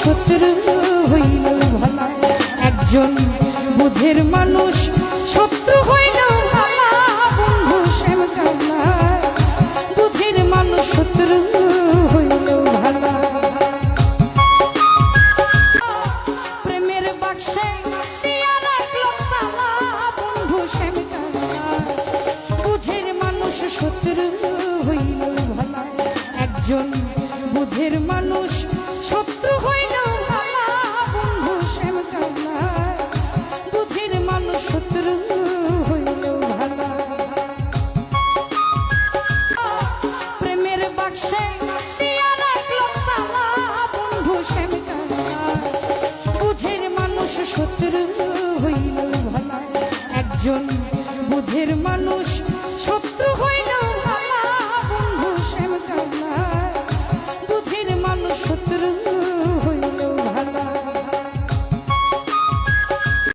শত্রু হইল একজন বুঝের মানুষ মানুষ শত্রু হইল ভালা একজন বুঝের মানুষ, শত্রু হইল ভালা। বন্ধু শ্যামকালা বুঝের মানুষ, শত্রু হইল ভালা। প্রেমের বাক্সে দিয়া রাখল তালা। বুঝের মানুষ, শত্রু হইল ভালা একজন বুঝের মানুষ